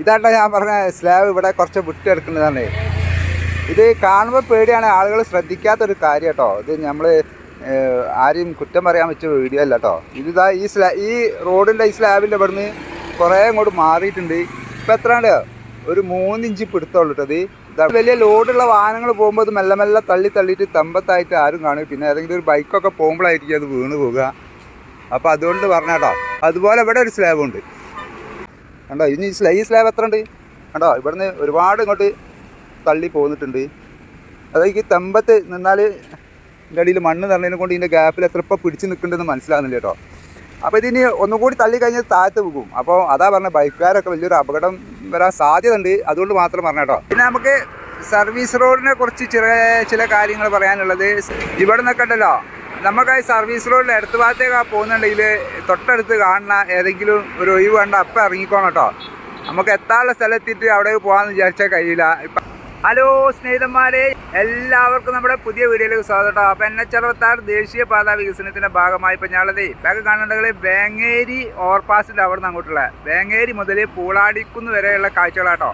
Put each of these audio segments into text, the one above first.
ഇതാട്ടോ ഞാൻ പറഞ്ഞ സ്ലാബ് ഇവിടെ കുറച്ച് വിട്ടെടുക്കുന്നതാണ്. ഇത് കാണുമ്പോൾ പേടിയാണ് ആളുകൾ ശ്രദ്ധിക്കാത്തൊരു കാര്യം കേട്ടോ ഇത് നമ്മൾ ആരെയും കുറ്റം പറയാൻ വെച്ച വീഡിയോ അല്ല കേട്ടോ ഇതാ ഈ സ്ലാ ഈ റോഡിന്റെ ഈ സ്ലാബിന്റെ ഇവിടുന്ന് കുറേ അങ്ങോട്ട് മാറിയിട്ടുണ്ട്. ഇപ്പം എത്രയാണ് ഒരു മൂന്നിഞ്ച് പിടുത്തമുള്ളൂ കേട്ടോ ഇത്. വലിയ ലോഡുള്ള വാഹനങ്ങൾ പോകുമ്പോൾ അത് മെല്ലെ മെല്ലെ തള്ളി തള്ളിയിട്ട് തമ്പത്തായിട്ട് ആരും കാണും. പിന്നെ ഏതെങ്കിലും ഒരു ബൈക്കൊക്കെ പോകുമ്പോഴായിരിക്കും അത് വീണ് പോകുക അപ്പോൾ അതുകൊണ്ട് പറഞ്ഞാട്ടോ അതുപോലെ ഇവിടെ ഒരു സ്ലാബ് ഉണ്ട് കണ്ടോ? ഇനി ഈ സ്ലാ- ഈ സ്ലാബ് എത്ര ഉണ്ട് കണ്ടോ? ഇവിടുന്ന് ഒരുപാട് ഇങ്ങോട്ട് തള്ളി പോന്നിട്ടുണ്ട്. അതായത് ഈ തെമ്പത്ത് നിന്നാൽ അടിയിൽ മണ്ണ് നിറഞ്ഞതിനെ കൊണ്ട് ഇതിന്റെ ഗ്യാപ്പിൽ എത്ര ഇപ്പം പിടിച്ച് നിൽക്കുന്നുണ്ടെന്ന് മനസ്സിലാകുന്നില്ല കേട്ടോ. അപ്പോൾ ഇതിനി ഒന്നും കൂടി തള്ളി കഴിഞ്ഞാൽ താഴത്ത് പോകും അപ്പോൾ അതാ പറഞ്ഞ ബൈക്കുകാരൊക്കെ വലിയൊരു അപകടം വരാൻ സാധ്യത ഉണ്ട് അതുകൊണ്ട് മാത്രം പറഞ്ഞ കേട്ടോ. പിന്നെ നമുക്ക് സർവീസ് റോഡിനെ കുറിച്ച് ചില ചില കാര്യങ്ങൾ പറയാനുള്ളത്. ഇവിടെ നിന്നൊക്കെ ഉണ്ടല്ലോ. നമുക്ക് സർവീസ് റോഡിൽ അടുത്ത ഭാഗത്തേക്ക് പോകുന്നുണ്ടെങ്കിൽ തൊട്ടടുത്ത് കാണുന്ന ഏതെങ്കിലും ഒരു ഒഴിവ് കണ്ട അപ്പം ഇറങ്ങിക്കോണം കേട്ടോ. നമുക്ക് എത്താനുള്ള സ്ഥലത്തിട്ട് അവിടെ പോകാമെന്ന് വിചാരിച്ചാൽ കഴിയില്ല. ഇപ്പം ഹലോ സ്നേഹിതന്മാരെ എല്ലാവർക്കും നമ്മുടെ പുതിയ വീഡിയോയിലേക്ക് സ്വാഗതം കേട്ടോ. അപ്പം എൻ എച്ച് അറുപത്താറ് ദേശീയപാത വികസനത്തിന്റെ ഭാഗമായി ഇപ്പം ഞങ്ങളതേ ഇപ്പം കാണുന്നുണ്ടെങ്കിൽ വേങ്ങേരി ഓവർപാസിന്റെ അവിടെ നിന്ന് അങ്ങോട്ടുള്ള വേങ്ങേരി മുതൽ പൂളാടിക്കുന്ന് വരെയുള്ള കാഴ്ചകളാട്ടോ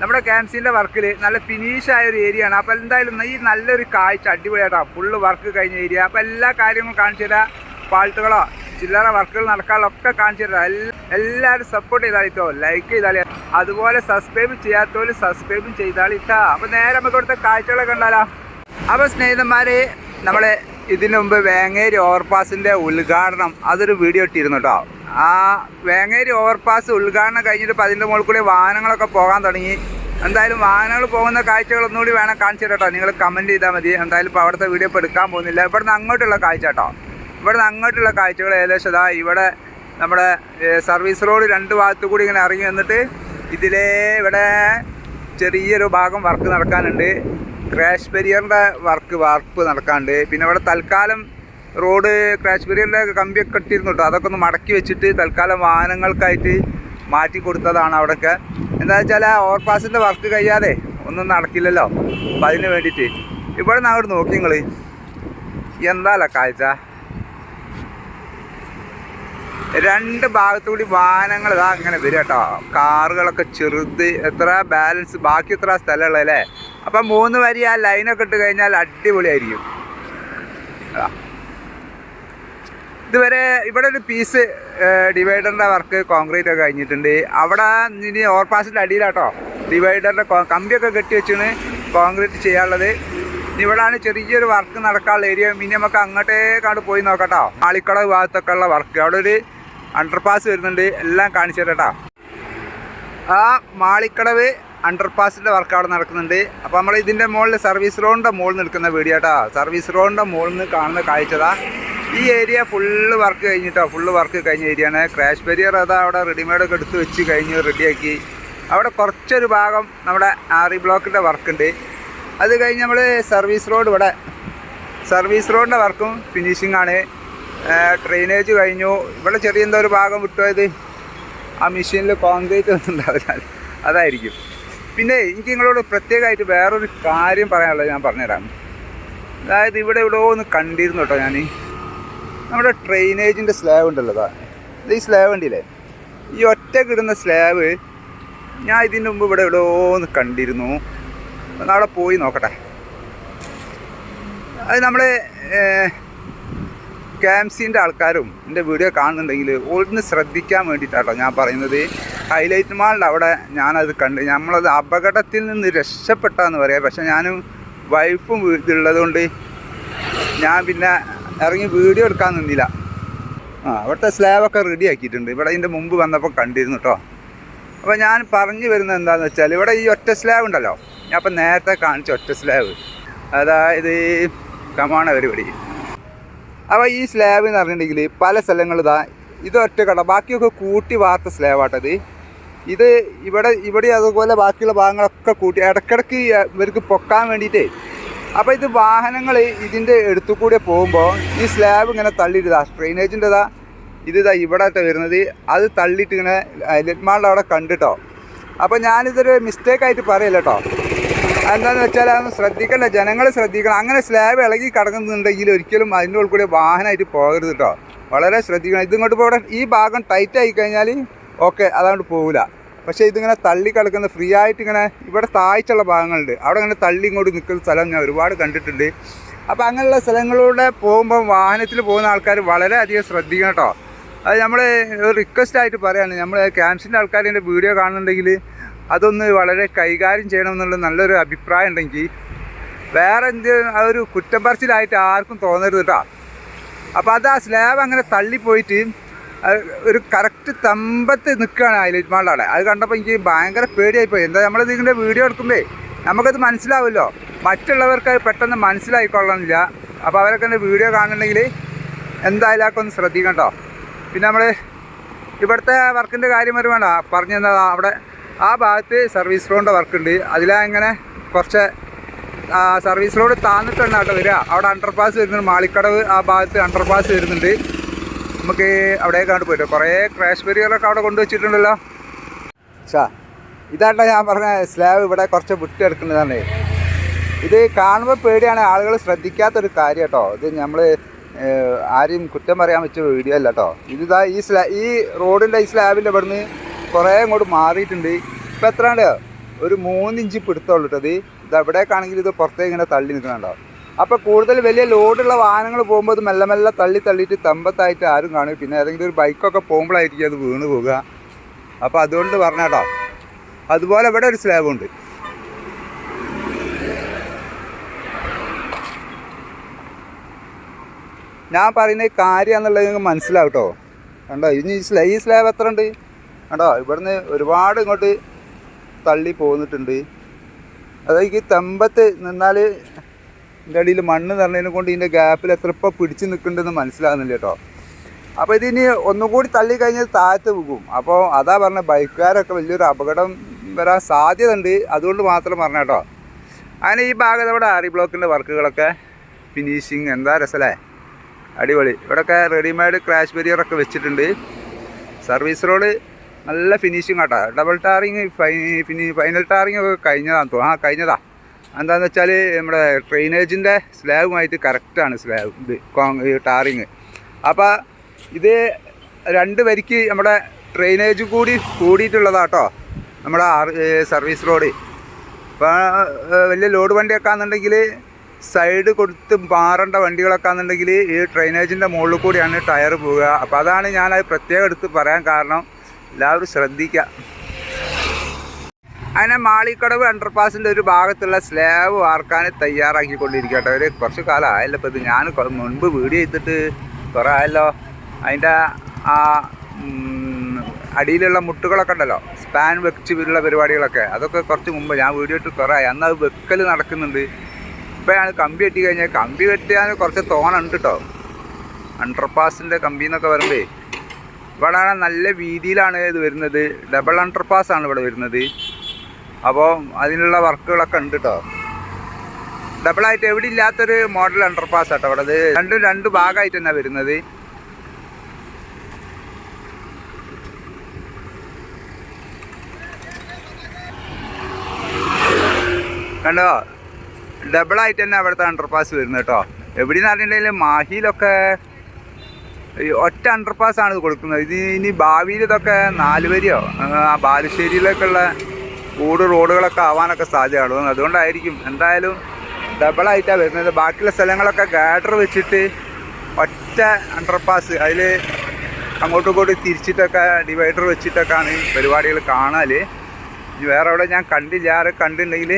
നമ്മുടെ ക്യാൻസിന്റെ വർക്കിൽ നല്ല ഫിനിഷ് ആയ ഒരു ഏരിയ ആണ്. അപ്പോൾ എന്തായാലും ഈ നല്ലൊരു കാഴ്ച അടിപൊളിയായിട്ടാണ് ഫുള്ള് വർക്ക് കഴിഞ്ഞ ഏരിയ അപ്പോൾ എല്ലാ കാര്യങ്ങളും കാണിച്ചു തരാം. പാൾട്ടുകളോ ചില്ലറ വർക്കുകൾ ഒക്കെ കാണിച്ചു തരാം. എല്ലാ- എല്ലാവരും സപ്പോർട്ട് ചെയ്താളിട്ടോ ലൈക്ക് ചെയ്താളി അതുപോലെ സബ്സ്ക്രൈബ് ചെയ്യാത്തവര് സബ്സ്ക്രൈബും ചെയ്താളിട്ടാ അപ്പോൾ നേരെ നമുക്ക് ഇവിടുത്തെ കാഴ്ചകളൊക്കെ ഉണ്ടാലോ അപ്പോൾ സ്നേഹിതന്മാരെ നമ്മൾ ഇതിനു മുമ്പ് വേങ്ങേരി ഓവർപാസിന്റെ ഉദ്ഘാടനം അതൊരു വീഡിയോ ഇട്ടിരുന്നു കേട്ടോ ആ വേങ്ങേരി ഓവർപാസ് ഉദ്ഘാടനം കഴിഞ്ഞിട്ട് ഇപ്പം അതിന്റെ മുകളിൽ കൂടി വാഹനങ്ങളൊക്കെ പോകാൻ തുടങ്ങി. എന്തായാലും വാഹനങ്ങൾ പോകുന്ന കാഴ്ചകൾ ഒന്നുകൂടി വേണം കാണിച്ചു കേട്ടോ നിങ്ങൾ കമന്റ് ചെയ്താൽ മതി. എന്തായാലും ഇപ്പോൾ അവിടുത്തെ വീഡിയോ ഇപ്പോൾ എടുക്കാൻ പോകുന്നില്ല. ഇവിടുന്ന് അങ്ങോട്ടുള്ള കാഴ്ച കേട്ടോ ഇവിടുന്ന് അങ്ങോട്ടുള്ള കാഴ്ചകൾ ഏകദേശം ഇതാ ഇവിടെ നമ്മുടെ സർവീസ് റോഡ് രണ്ട് ഭാഗത്തു കൂടി ഇങ്ങനെ ഇറങ്ങി വന്നിട്ട് ഇതിലേ ഇവിടെ ചെറിയൊരു ഭാഗം വർക്ക് നടക്കാനുണ്ട്. ക്രാഷ് ബരിയറിന്റെ വർക്ക് വാർപ്പ് നടക്കാണ്ട്. പിന്നെ ഇവിടെ തൽക്കാലം റോഡ് ക്രാഷ് ബരിയറിന്റെ കമ്പിയൊക്കെ ഇട്ടിരുന്നു കേട്ടോ അതൊക്കെ ഒന്ന് മടക്കി വെച്ചിട്ട് തൽക്കാലം വാഹനങ്ങൾക്കായിട്ട് മാറ്റി കൊടുത്തതാണ് അവിടെയൊക്കെ എന്താ വെച്ചാൽ ഓവർപാസിന്റെ വർക്ക് കഴിയാതെ ഒന്നും നടക്കില്ലല്ലോ. അപ്പം അതിന് വേണ്ടിയിട്ട് ഇവിടെ നിന്ന് അങ്ങോട്ട് നോക്കി നിങ്ങൾ എന്താല്ല കാഴ്ച? രണ്ട് ഭാഗത്തുകൂടി വാഹനങ്ങൾ ഇതാ അങ്ങനെ വരും കേട്ടോ കാറുകളൊക്കെ ചെറുത് എത്ര ബാലൻസ് ബാക്കി എത്ര സ്ഥലമുള്ളത് അല്ലേ? അപ്പം മൂന്ന് വരി ആ ലൈനൊക്കെ ഇട്ട് കഴിഞ്ഞാൽ അടിപൊളിയായിരിക്കും. ഇതുവരെ ഇവിടെ ഒരു പീസ് ഡിവൈഡറിന്റെ വർക്ക് കോൺക്രീറ്റ് ഒക്കെ കഴിഞ്ഞിട്ടുണ്ട്. അവിടെ ഇനി ഓവർപാസിന്റെ അടിയിലാട്ടോ. ഡിവൈഡറിന്റെ കമ്പിയൊക്കെ കെട്ടി വെച്ചാണ് കോൺക്രീറ്റ് ചെയ്യാനുള്ളത്. ഇനി ഇവിടെയാണ് ചെറിയൊരു വർക്ക് നടക്കാനുള്ള ഏരിയ ഇനി നമുക്ക് അങ്ങോട്ടേക്കാണ്ട് പോയി നോക്കട്ടോ. ആളിക്കട ഭാഗത്തൊക്കെ ഉള്ള വർക്ക് അവിടെ ഒരു അണ്ടർപാസ് വരുന്നുണ്ട്. എല്ലാം കാണിച്ചു തരട്ടോ ആ മാളിക്കടവ് അണ്ടർപാസിന്റെ വർക്ക് അവിടെ നടക്കുന്നുണ്ട്. അപ്പോൾ നമ്മൾ ഇതിന്റെ മുകളിൽ സർവീസ് റോഡിന്റെ മുകളിൽ നിൽക്കുന്ന വീഡിയോട്ടാ സർവീസ് റോഡിന്റെ മുകളിൽ നിന്ന് കാണുന്ന കാഴ്ചതാ. ഈ ഏരിയ ഫുള്ള് വർക്ക് കഴിഞ്ഞിട്ടോ? ഫുള്ള് വർക്ക് കഴിഞ്ഞ ഏരിയയാണ് ക്രാഷ് ബരിയർ അതാ അവിടെ റെഡിമെയ്ഡൊക്കെ എടുത്ത് വെച്ച് കഴിഞ്ഞ് റെഡിയാക്കി അവിടെ കുറച്ചൊരു ഭാഗം നമ്മുടെ ആറി ബ്ലോക്കിന്റെ വർക്കുണ്ട് അത് കഴിഞ്ഞ് നമ്മൾ സർവീസ് റോഡ് ഇവിടെ. സർവീസ് റോഡിന്റെ വർക്കും ഫിനിഷിംഗ് ആണ്. ഡ്രെയിനേജ് കഴിഞ്ഞു. ഇവിടെ ചെറിയ എന്തോ ഒരു ഭാഗം വിട്ടുപോയത് ആ മെഷീനിൽ കോൺക്രീറ്റ് ഒന്നും ഉണ്ടാവില്ല അതായിരിക്കും. പിന്നെ എനിക്ക് നിങ്ങളോട് പ്രത്യേകമായിട്ട് വേറൊരു കാര്യം പറയാനുള്ളത് ഞാൻ പറഞ്ഞുതരാം. അതായത് ഇവിടെ ഇവിടെ ഒന്ന് കണ്ടിരുന്നു കേട്ടോ ഞാൻ നമ്മുടെ ട്രെയിനേജിന്റെ സ്ലാബ് ഉണ്ടല്ലോ ഈ സ്ലാബ് ഉണ്ടല്ലേ? ഈ ഒറ്റ കിടുന്ന സ്ലാബ് ഞാൻ ഇതിന് മുമ്പ് ഇവിടെ ഇവിടെ ഒന്ന് കണ്ടിരുന്നു. അവിടെ പോയി നോക്കട്ടെ. അത് നമ്മളെ ക്യാംസിന്റെ ആൾക്കാരും എന്റെ വീഡിയോ കാണുന്നുണ്ടെങ്കിൽ ഒന്ന് ശ്രദ്ധിക്കാൻ വേണ്ടിയിട്ടാട്ടോ ഞാൻ പറയുന്നത്. ഹൈലൈറ്റ് മാളിന്റെ അവിടെ ഞാനത് കണ്ട്. നമ്മളത് അപകടത്തിൽ നിന്ന് രക്ഷപ്പെട്ടാന്ന് പറയാം. പക്ഷെ ഞാനും വൈഫും ഇതുള്ളതുകൊണ്ട് ഞാൻ പിന്നെ ഇറങ്ങി വീഡിയോ എടുക്കാൻ നിന്നില്ല. ആ അവിടുത്തെ സ്ലാബൊക്കെ റെഡി ആക്കിയിട്ടുണ്ട്. ഇവിടെ ഇതിന്റെ മുമ്പ് വന്നപ്പോൾ കണ്ടിരുന്നു കേട്ടോ അപ്പോൾ ഞാൻ പറഞ്ഞു വരുന്നത് എന്താണെന്ന് വെച്ചാൽ ഇവിടെ ഈ ഒറ്റ സ്ലാബ് ഉണ്ടല്ലോ. ഞാൻ അപ്പം നേരത്തെ കാണിച്ച ഒറ്റ സ്ലാബ് അതായത് കമാണ പരിപാടി. അപ്പോൾ ഈ സ്ലാബ് എന്ന് പറഞ്ഞിട്ടുണ്ടെങ്കിൽ പല സ്ഥലങ്ങളിതാ ഇതൊറ്റ ഇത് കട. ബാക്കിയൊക്കെ കൂട്ടി വാർത്ത സ്ലാബാട്ടത് ഇത് ഇവിടെ ഇവിടെ അതുപോലെ ബാക്കിയുള്ള ഭാഗങ്ങളൊക്കെ കൂട്ടി ഇടയ്ക്കിടയ്ക്ക് ഇവർക്ക് പൊക്കാൻ വേണ്ടിയിട്ടേ. അപ്പോൾ ഇത് വാഹനങ്ങൾ ഇതിന്റെ എടുത്തു കൂടെ പോകുമ്പോൾ ഈ സ്ലാബ് ഇങ്ങനെ തള്ളിയിട്ടതാ ഡ്രെയിനേജിന്റെതാ ഇത് ഇതാ ഇവിടെ വരുന്നത്. അത് തള്ളിയിട്ട് ഇങ്ങനെ ലെറ്റ്മാളിൽ അവിടെ കണ്ടിട്ടോ. അപ്പോൾ ഞാനിതൊരു മിസ്റ്റേക്ക് ആയിട്ട് പറയില്ല കേട്ടോ എന്താണെന്ന് വെച്ചാൽ അതൊന്ന് ശ്രദ്ധിക്കണ്ട. ജനങ്ങൾ ശ്രദ്ധിക്കണം. അങ്ങനെ സ്ലാബ് ഇളകി കിടക്കുന്നുണ്ടെങ്കിൽ ഒരിക്കലും അതിന്റെ ഉള്ളിൽ കൂടി വാഹനമായിട്ട് പോകരുത് കേട്ടോ വളരെ ശ്രദ്ധിക്കണം. ഇതിങ്ങോട്ട് ഇപ്പോൾ ഈ ഭാഗം ടൈറ്റ് ആയി കഴിഞ്ഞാൽ ഓക്കെ അതുകൊണ്ട് പോകില്ല പക്ഷേ ഇതിങ്ങനെ തള്ളി കിടക്കുന്ന ഫ്രീ ആയിട്ട് ഇങ്ങനെ ഇവിടെ താഴ്ചയുള്ള ഭാഗങ്ങളുണ്ട്. അവിടെ ഇങ്ങനെ തള്ളി ഇങ്ങോട്ട് നിൽക്കുന്ന സ്ഥലം ഞാൻ ഒരുപാട് കണ്ടിട്ടുണ്ട്. അപ്പോൾ അങ്ങനെയുള്ള സ്ഥലങ്ങളിലൂടെ പോകുമ്പോൾ വാഹനത്തിൽ പോകുന്ന ആൾക്കാർ വളരെയധികം ശ്രദ്ധിക്കണം കേട്ടോ. അത് നമ്മൾ ഒരു റിക്വസ്റ്റ് ആയിട്ട് പറയാണ്. നമ്മൾ ക്യാൻസിന്റെ ആൾക്കാർ എന്റെ വീഡിയോ കാണുന്നുണ്ടെങ്കിൽ അതൊന്ന് വളരെ കൈകാര്യം ചെയ്യണം എന്നുള്ള നല്ലൊരു അഭിപ്രായം ഉണ്ടെങ്കിൽ വേറെ എന്ത് ഒരു കുറ്റം പറച്ചിലായിട്ട് ആർക്കും തോന്നരുത് കേട്ടോ. അപ്പോൾ അത് ആ സ്ലാബ് അങ്ങനെ തള്ളിപ്പോയിട്ട് ഒരു കറക്റ്റ് തമ്പത്ത് നിൽക്കുകയാണ് ഹൈലൈറ്റ് മാളിന്റെ അവിടെ. അത് കണ്ടപ്പോൾ എനിക്ക് ഭയങ്കര പേടിയായിപ്പോയി. എന്താ നമ്മളിത് ഇതിന്റെ വീഡിയോ എടുക്കുമ്പോൾ നമുക്കത് മനസ്സിലാവുമല്ലോ? മറ്റുള്ളവർക്ക് അത് പെട്ടെന്ന് മനസ്സിലായിക്കൊള്ളണമെന്നില്ല. അപ്പോൾ അവരൊക്കെ എന്റെ വീഡിയോ കാണുന്നുണ്ടെങ്കിൽ എന്തായാലും അതൊക്കെ ഒന്ന് ശ്രദ്ധിക്കണ്ടോ പിന്നെ നമ്മൾ ഇവിടുത്തെ വർക്കിന്റെ കാര്യം വരുവാണ് പറഞ്ഞു തന്നത് അവിടെ ആ ഭാഗത്ത് സർവീസ് റോഡിന്റെ വർക്കുണ്ട് അതിലാ ഇങ്ങനെ കുറച്ച് സർവീസ് റോഡ് താന്നിട്ടാണ് കേട്ടോ വരിക. അവിടെ അണ്ടർപാസ് വരുന്നുണ്ട്. മാളിക്കടവ് ആ ഭാഗത്ത് അണ്ടർപാസ് വരുന്നുണ്ട്. നമുക്ക് അവിടേക്കാണ്ട് പോയിട്ട് കുറേ ക്രാഷ് അവിടെ കൊണ്ടുവച്ചിട്ടുണ്ടല്ലോ. ഷാ ഇതാണ്ട ഞാൻ പറഞ്ഞ സ്ലാബ് ഇവിടെ കുറച്ച് വിട്ടെടുക്കുന്നതാണ്. ഇത് കാണുമ്പോൾ പേടിയാണ് ആളുകൾ ശ്രദ്ധിക്കാത്തൊരു കാര്യം കേട്ടോ. ഇത് നമ്മൾ ആരെയും കുറ്റം പറയാൻ വെച്ച വീഡിയോ അല്ല കേട്ടോ. ഇതാ ഈ സ്ലാ ഈ റോഡിന്റെ ഈ സ്ലാബിന്റെ ഇവിടുന്ന് കുറേ അങ്ങോട്ട് മാറിയിട്ടുണ്ട്. ഇപ്പം എത്രയാണ് ഒരു മൂന്നിഞ്ച് പിടുത്തമുള്ളൂ കേട്ടോ ഇത്. ഇത് എവിടേക്കാണെങ്കിൽ ഇത് പുറത്തേക്ക് ഇങ്ങനെ തള്ളി നിൽക്കുന്നുണ്ടോ? അപ്പോൾ കൂടുതൽ വലിയ ലോഡുള്ള വാഹനങ്ങൾ പോകുമ്പോൾ അത് മെല്ലെ മെല്ലെ തള്ളി തള്ളിയിട്ട് തമ്പത്തായിട്ട് ആരും കാണും. പിന്നെ ഏതെങ്കിലും ഒരു ബൈക്കൊക്കെ പോകുമ്പോഴായിരിക്കും അത് വീണ് പോവുക. അപ്പോൾ അതുകൊണ്ട് പറഞ്ഞാട്ടോ അതുപോലെ ഇവിടെ ഒരു സ്ലാബ് ഉണ്ട്. ഞാൻ പറയുന്ന കാര്യം എന്നുള്ളത് നിങ്ങൾക്ക് മനസ്സിലാവും കേട്ടോ. കണ്ടോ? ഇനി ഈ സ്ലാ സ്ലാബ് എത്ര ഉണ്ട്? കണ്ടോ? ഇവിടുന്ന് ഒരുപാട് ഇങ്ങോട്ട് തള്ളി പോന്നിട്ടുണ്ട്. അതായത് ഈ തെമ്പത്ത് നിന്നാൽ ഇതിന്റെ അടിയിൽ മണ്ണ് നിറഞ്ഞതിനെ കൊണ്ട് ഇതിന്റെ ഗ്യാപ്പിൽ എത്ര ഇപ്പം പിടിച്ച് നിൽക്കുന്നുണ്ടെന്ന് മനസ്സിലാകുന്നില്ല കേട്ടോ. അപ്പോൾ ഇതിനി ഒന്നും കൂടി തള്ളി കഴിഞ്ഞാൽ താഴത്ത് പോകും അപ്പോൾ അതാ പറഞ്ഞ ബൈക്കുകാരൊക്കെ വലിയൊരു അപകടം വരാൻ സാധ്യത ഉണ്ട് അതുകൊണ്ട് മാത്രം പറഞ്ഞ കേട്ടോ. അങ്ങനെ ഈ ഭാഗത്ത് ഇവിടെ ആറി ബ്ലോക്കിന്റെ വർക്കുകളൊക്കെ ഫിനിഷിങ് എന്താ രസമല്ലേ അടിപൊളി. ഇവിടെയൊക്കെ റെഡിമെയ്ഡ് ക്രാഷ് ബരിയറൊക്കെ വെച്ചിട്ടുണ്ട്. സർവീസ് റോഡ് നല്ല ഫിനിഷിങ് ആട്ടോ. ഡബിൾ ടാറിങ് ഫൈ ഫിനി ഫൈനൽ ടാറിങ് ഒക്കെ കഴിഞ്ഞതാണ് ആ കഴിഞ്ഞതാ. എന്താണെന്ന് വെച്ചാൽ നമ്മുടെ ഡ്രെയിനേജിന്റെ സ്ലാബുമായിട്ട് കറക്റ്റാണ് സ്ലാബ് ഇത് കോങ് ടാറിങ്. അപ്പോൾ ഇത് രണ്ട് വരിക്ക് നമ്മുടെ ഡ്രെയിനേജ് കൂടി കൂടിയിട്ടുള്ളതാട്ടോ നമ്മുടെ സർവീസ് റോഡ് ഇപ്പോൾ വലിയ ലോഡ് വണ്ടിയൊക്കെ ആണെന്നുണ്ടെങ്കിൽ സൈഡ് കൊടുത്ത് മാറേണ്ട വണ്ടികളൊക്കെ ആണെന്നുണ്ടെങ്കിൽ ഈ ഡ്രെയിനേജിന്റെ മുകളിൽ കൂടിയാണ് ടയർ പോവുക. അപ്പോൾ അതാണ് ഞാനത് പ്രത്യേകം എടുത്ത് പറയാൻ കാരണം എല്ലാവരും ശ്രദ്ധിക്കുക അങ്ങനെ മാളിക്കടവ് അണ്ടർപാസിന്റെ ഒരു ഭാഗത്തുള്ള സ്ലാബ് വാർക്കാൻ തയ്യാറാക്കിക്കൊണ്ടിരിക്കട്ടെ ഒരു കുറച്ച് കാലം ആയല്ലോ ഇപ്പോൾ ഇത്. ഞാൻ മുൻപ് വീഡിയോ ചെയ്തിട്ട് കുറേ ആയല്ലോ. അതിന്റെ ആ അടിയിലുള്ള മുട്ടുകളൊക്കെ ഉണ്ടല്ലോ. സ്പാൻ വെച്ച് വെച്ചുള്ള പരിപാടികളൊക്കെ. അതൊക്കെ കുറച്ച് മുമ്പ് ഞാൻ വീഡിയോ ഇട്ട് കുറേ അന്ന് അത് വെക്കൽ നടക്കുന്നുണ്ട്. ഇപ്പോഴാണ് കമ്പി കെട്ടി കഴിഞ്ഞാൽ കമ്പി കെട്ടിയാൽ കുറച്ച് തോണുണ്ട് കേട്ടോ അണ്ടർപാസിന്റെ കമ്പി എന്നൊക്കെ വരുമ്പോൾ ഇവിടെ നല്ല വീതിയിലാണ് ഇത് വരുന്നത്. ഡബിൾ അണ്ടർപാസ് ആണ് ഇവിടെ വരുന്നത്. അപ്പോൾ അതിനുള്ള വർക്കുകളൊക്കെ ഉണ്ട് കേട്ടോ ഡബിളായിട്ട് എവിടെ ഇല്ലാത്തൊരു മോഡൽ അണ്ടർപാസ് ആട്ടോ അവിടെ. അത് രണ്ടും രണ്ട് ഭാഗമായിട്ട് തന്നെ വരുന്നത്. കണ്ടോ? ഡബിളായിട്ട് തന്നെ അവിടുത്തെ അണ്ടർപാസ് വരുന്നത് കേട്ടോ. എവിടെയെന്ന് പറഞ്ഞിട്ടുണ്ടെങ്കിൽ മാഹിയിലൊക്കെ ഒറ്റ അണ്ടർപാസ് ആണ് ഇത് കൊടുക്കുന്നത്. ഇത് ഇനി ഭാവിയിൽ ഇതൊക്കെ നാല് ആ ബാലുശ്ശേരിയിലൊക്കെ ബാലുശ്ശേരിയിലേക്കുള്ള കൂട് റോഡുകളൊക്കെ ആവാനൊക്കെ സാധ്യതയുള്ളൂ അതുകൊണ്ടായിരിക്കും എന്തായാലും ഡബിളായിട്ടാണ് വരുന്നത്. ബാക്കിയുള്ള സ്ഥലങ്ങളൊക്കെ ഗാഡർ വെച്ചിട്ട് ഒറ്റ അണ്ടർപാസ് അതിൽ അങ്ങോട്ടും ഇങ്ങോട്ടും തിരിച്ചിട്ടൊക്കെ ഡിവൈഡർ വെച്ചിട്ടൊക്കെയാണ് പരിപാടികൾ കാണാൽ ഇനി വേറെ എവിടെ ഞാൻ കണ്ടില്ല. ആരെ കണ്ടിട്ടുണ്ടെങ്കിൽ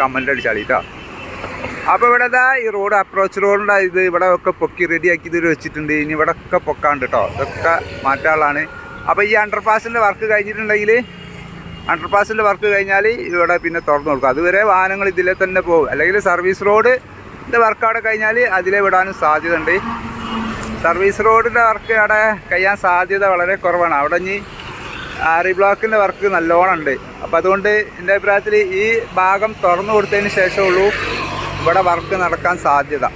കമന്റ് അടിച്ചാളി കേട്ടോ അപ്പോൾ ഇവിടെ ഇതാ ഈ റോഡ് അപ്രോച്ച് റോഡിന്റെ ഇത് ഇവിടെ ഒക്കെ പൊക്കി റെഡിയാക്കി വെച്ചിട്ടുണ്ട്. ഇനി ഇവിടെ ഒക്കെ പൊക്കാണ്ട് കേട്ടോ ഇതൊക്കെ മാറ്റാളാണ് അപ്പോൾ ഈ അണ്ടർപാസിന്റെ വർക്ക് കഴിഞ്ഞിട്ടുണ്ടെങ്കിൽ അണ്ടർപാസിന്റെ വർക്ക് കഴിഞ്ഞാൽ ഇവിടെ പിന്നെ തുറന്നു കൊടുക്കും. അതുവരെ വാഹനങ്ങൾ ഇതിലെ തന്നെ പോകും. അല്ലെങ്കിൽ സർവീസ് റോഡ് വർക്ക് അവിടെ കഴിഞ്ഞാൽ അതിലെ വിടാനും സാധ്യത ഉണ്ട് സർവീസ് റോഡിന്റെ വർക്ക് അവിടെ കഴിയാൻ സാധ്യത വളരെ കുറവാണ്. അവിടെ ഇനി ആറി ബ്ലോക്കിന്റെ വർക്ക് നല്ലോണം ഉണ്ട്. അപ്പോൾ അതുകൊണ്ട് എന്റെ അഭിപ്രായത്തിൽ ഈ ഭാഗം തുറന്നു കൊടുത്തതിന് ശേഷമുള്ളൂ ഇവിടെ വർക്ക് നടക്കാൻ സാധ്യത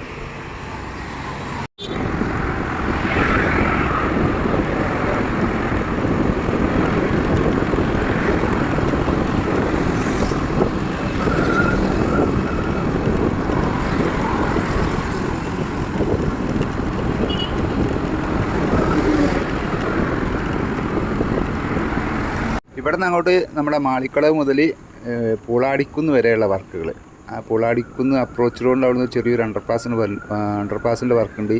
ഇവിടെ നിന്ന് അങ്ങോട്ട് നമ്മുടെ മാളിക്കളവ് മുതൽ പൂളാടിക്കുന്ന് വരെയുള്ള വർക്കുകൾ ആ പൂളാടിക്കുന്ന് അപ്രോച്ച് റോഡിന്റെ അവിടുന്ന് ചെറിയൊരു അണ്ടർപാസിന് അണ്ടർപാസിന്റെ വർക്കുണ്ട്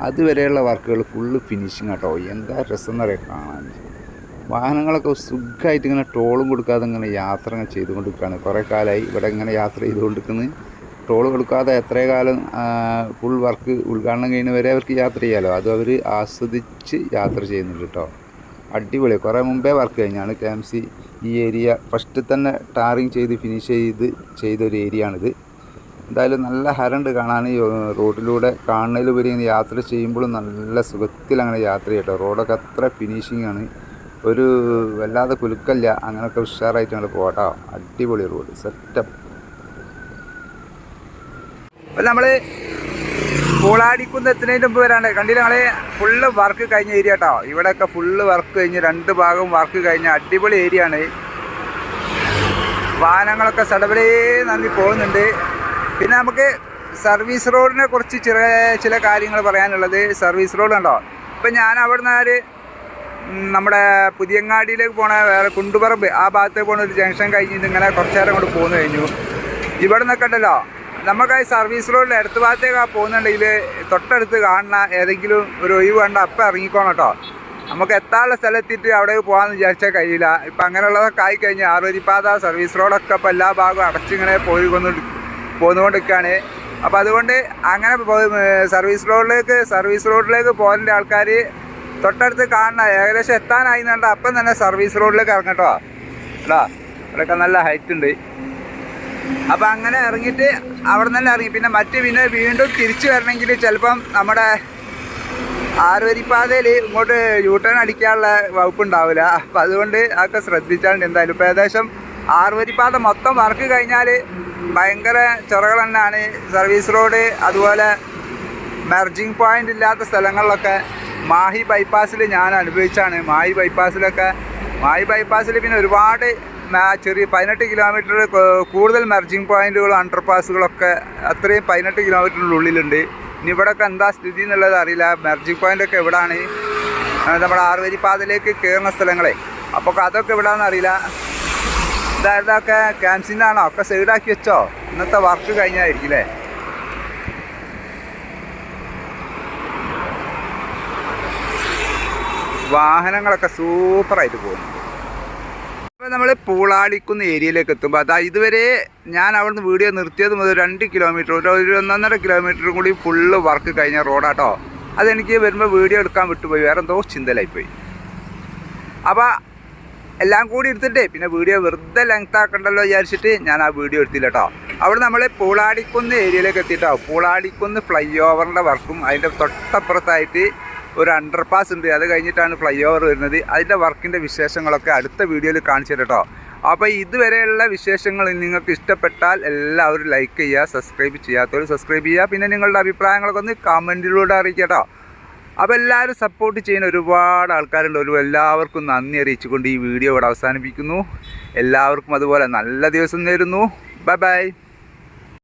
അതുവരെയുള്ള വർക്കുകൾ ഫുള്ള് ഫിനിഷിങ് കേട്ടോ എന്താ രസം എന്നറിയാം കാണാൻ വാഹനങ്ങളൊക്കെ സുഖമായിട്ട് ഇങ്ങനെ ടോളും കൊടുക്കാതെ ഇങ്ങനെ യാത്ര ചെയ്തുകൊണ്ടിരിക്കുകയാണ് കുറേ കാലമായി ഇവിടെ ഇങ്ങനെ യാത്ര ചെയ്തുകൊണ്ടിരിക്കുന്നത് ടോൾ കൊടുക്കാതെ എത്ര കാലം ഫുൾ വർക്ക് ഉദ്ഘാടനം കഴിഞ്ഞ് വരെ അവർക്ക് യാത്ര ചെയ്യാമല്ലോ അത് അവർ ആസ്വദിച്ച് യാത്ര ചെയ്യുന്നുണ്ട് കേട്ടോ അടിപൊളി കുറേ മുമ്പേ വർക്ക് കഴിഞ്ഞാണ് കെ എം സി ഈ ഏരിയ. ഫസ്റ്റ് തന്നെ ടാറിങ് ചെയ്ത് ഫിനിഷ് ചെയ്ത് ചെയ്തൊരു ഏരിയ ആണിത്. എന്തായാലും നല്ല ഹരണ്ട് കാണാൻ റോഡിലൂടെ കാണുന്നതിലുപരി ഇങ്ങനെ യാത്ര ചെയ്യുമ്പോഴും നല്ല സുഖത്തിൽ അങ്ങനെ യാത്ര ചെയ്യട്ടോ റോഡൊക്കെ അത്ര ഫിനിഷിംഗ് ആണ്. ഒരു വല്ലാതെ കുലുക്കല്ല. അങ്ങനെയൊക്കെ ഉഷാറായിട്ട് ഞങ്ങൾ പോകട്ടോ അടിപൊളി റോഡ്. സെറ്റപ്പ് നമ്മൾ പൂളാടിക്കുന്ന് എത്തുന്നതിന് മുമ്പ് വരാണ്ട്. കണ്ടില്ല ഫുള്ള് വർക്ക് കഴിഞ്ഞ ഏരിയ കേട്ടോ ഇവിടെയൊക്കെ ഫുള്ള് വർക്ക് കഴിഞ്ഞ് രണ്ട് ഭാഗവും വർക്ക് കഴിഞ്ഞ അടിപൊളി ഏരിയ ആണ്. വാഹനങ്ങളൊക്കെ സടപടേ നന്ദി പോകുന്നുണ്ട്. പിന്നെ നമുക്ക് സർവീസ് റോഡിനെ കുറിച്ച് ചെറിയ ചില കാര്യങ്ങൾ പറയാനുള്ളത്. സർവീസ് റോഡ് ഉണ്ടോ ഇപ്പം ഞാൻ അവിടുന്ന് ഒരു നമ്മുടെ പുതിയങ്ങാടിയിലേക്ക് പോണ വേറെ കുണ്ടുപറമ്പ് ആ ഭാഗത്തേക്ക് പോണ ഒരു ജംഗ്ഷൻ കഴിഞ്ഞിട്ട് ഇങ്ങനെ കുറച്ചേരം കൊണ്ട് പോന്നു കഴിഞ്ഞു. ഇവിടെ നിന്നൊക്കെ ഉണ്ടല്ലോ? നമുക്ക് സർവീസ് റോഡിൽ അടുത്ത ഭാഗത്തേക്ക് പോകുന്നുണ്ടെങ്കിൽ തൊട്ടടുത്ത് കാണുന്ന ഏതെങ്കിലും ഒരു ഒഴിവ് കണ്ട അപ്പം ഇറങ്ങിക്കോണം കേട്ടോ. നമുക്ക് എത്താനുള്ള സ്ഥലത്തിട്ട് അവിടെ പോകാമെന്ന് വിചാരിച്ചാൽ കഴിയില്ല. ഇപ്പം അങ്ങനെയുള്ളതൊക്കെ ആയി കഴിഞ്ഞാൽ ആറുവരിപ്പാത സർവീസ് റോഡൊക്കെ ഇപ്പോൾ എല്ലാ ഭാഗവും അടച്ചിങ്ങനെ പോയി കൊന്നു പോന്നുകൊണ്ടിരിക്കുകയാണ്. അപ്പം അതുകൊണ്ട് അങ്ങനെ സർവീസ് റോഡിലേക്ക് സർവീസ് റോഡിലേക്ക് പോകേണ്ട ആൾക്കാർ തൊട്ടടുത്ത് കാണുന്ന ഏകദേശം എത്താനായി കണ്ട അപ്പം തന്നെ സർവീസ് റോഡിലേക്ക് ഇറങ്ങട്ടോ കേട്ടോ. അവിടെയൊക്കെ നല്ല ഹൈറ്റ് ഉണ്ട്. അപ്പം അങ്ങനെ ഇറങ്ങിയിട്ട് അവിടെ നിന്ന് ഇറങ്ങി. പിന്നെ മറ്റ് പിന്നെ വീണ്ടും തിരിച്ചു വരണമെങ്കിൽ ചിലപ്പം നമ്മുടെ ആറുവരിപ്പാതയിൽ ഇങ്ങോട്ട് യൂട്ടേൺ ടേൺ അടിക്കാനുള്ള വകുപ്പുണ്ടാവില്ല അപ്പം അതുകൊണ്ട് അതൊക്കെ ശ്രദ്ധിച്ചാണ്ട് എന്തായാലും. ഇപ്പോൾ ഏകദേശം ആറുവരിപ്പാത മൊത്തം വർക്ക് കഴിഞ്ഞാൽ ഭയങ്കര ചൊറകൾ തന്നെയാണ്. സർവീസ് റോഡ് അതുപോലെ മെർജിങ് പോയിന്റ് ഇല്ലാത്ത സ്ഥലങ്ങളിലൊക്കെ മാഹി ബൈപ്പാസിൽ ഞാൻ അനുഭവിച്ചാണ്. മാഹി ബൈപ്പാസിലൊക്കെ മാഹി ബൈപ്പാസിൽ പിന്നെ ഒരുപാട് മ- ചെറിയ പതിനെട്ട് കിലോമീറ്റർ കൂടുതൽ മെർജിങ് പോയിന്റുകളും അണ്ടർപാസുകളൊക്കെ അത്രയും പതിനെട്ട് കിലോമീറ്ററിന്റെ ഉള്ളിലുണ്ട്. ഇനി ഇവിടെയൊക്കെ എന്താ സ്ഥിതി എന്നുള്ളത് അറിയില്ല. മെർജിങ് ഒക്കെ എവിടെയാണ് ആ, നമ്മുടെ ആറുവരി പാതയിലേക്ക് കയറുന്ന സ്ഥലങ്ങളെ. അപ്പോൾ അതൊക്കെ എവിടെയാണെന്ന് അറിയില്ല. ഇതാ ഇതൊക്കെ ക്യാൻസിനാണോ ഒക്കെ സൈഡാക്കി വെച്ചോ. ഇന്നത്തെ വർക്ക് കഴിഞ്ഞായിരിക്കില്ലേ വാഹനങ്ങളൊക്കെ സൂപ്പറായിട്ട് പോകുന്നു. അപ്പോൾ നമ്മൾ പൂളാളിക്കുന്ന ഏരിയയിലേക്ക് എത്തുമ്പോൾ അതാ ഇതുവരെ ഞാൻ അവിടുന്ന് വീഡിയോ നിർത്തിയത് മുതൽ രണ്ട് കിലോമീറ്റർ ഒരു ഒരു ഒന്നൊന്നര കിലോമീറ്ററും കൂടി ഫുള്ള് വർക്ക് കഴിഞ്ഞ റോഡാട്ടോ അതെനിക്ക് വരുമ്പോൾ വീഡിയോ എടുക്കാൻ വിട്ടുപോയി. വേറെ എന്തോ ചിന്തലായിപ്പോയി. അപ്പോൾ എല്ലാം കൂടി എടുത്തിട്ടേ പിന്നെ വീഡിയോ വെറുതെ ലെങ്ത് ആക്കണ്ടല്ലോ വിചാരിച്ചിട്ട് ഞാൻ ആ വീഡിയോ എടുത്തില്ല കേട്ടോ അവിടെ നമ്മൾ പൂളാടിക്കുന്ന് ഏരിയയിലേക്ക് എത്തിയിട്ടോ പൂളാടിക്കുന്ന് ഫ്ലൈ ഓവറിന്റെ വർക്കും അതിന്റെ തൊട്ടപ്പുറത്തായിട്ട് ഒരു അണ്ടർപാസ് ഉണ്ട്. അത് കഴിഞ്ഞിട്ടാണ് ഫ്ലൈ ഓവർ വരുന്നത്. അതിന്റെ വർക്കിന്റെ വിശേഷങ്ങളൊക്കെ അടുത്ത വീഡിയോയിൽ കാണിച്ചു കേട്ടോ. അപ്പോൾ ഇതുവരെയുള്ള വിശേഷങ്ങൾ നിങ്ങൾക്ക് ഇഷ്ടപ്പെട്ടാൽ എല്ലാവരും ലൈക്ക് ചെയ്യുക സബ്സ്ക്രൈബ് ചെയ്യാത്തവർ സബ്സ്ക്രൈബ് ചെയ്യുക. പിന്നെ നിങ്ങളുടെ അഭിപ്രായങ്ങളൊക്കെ ഒന്ന് കമന്റിലൂടെ അറിയിക്കട്ടോ കേട്ടോ. അപ്പോൾ എല്ലാവരും സപ്പോർട്ട് ചെയ്യുന്ന ഒരുപാട് ആൾക്കാരുണ്ട്. ഒരു എല്ലാവർക്കും നന്ദി അറിയിച്ചുകൊണ്ട് ഈ വീഡിയോ ഇവിടെ അവസാനിപ്പിക്കുന്നു. എല്ലാവർക്കും അതുപോലെ നല്ല ദിവസം നേരുന്നു. Bye bye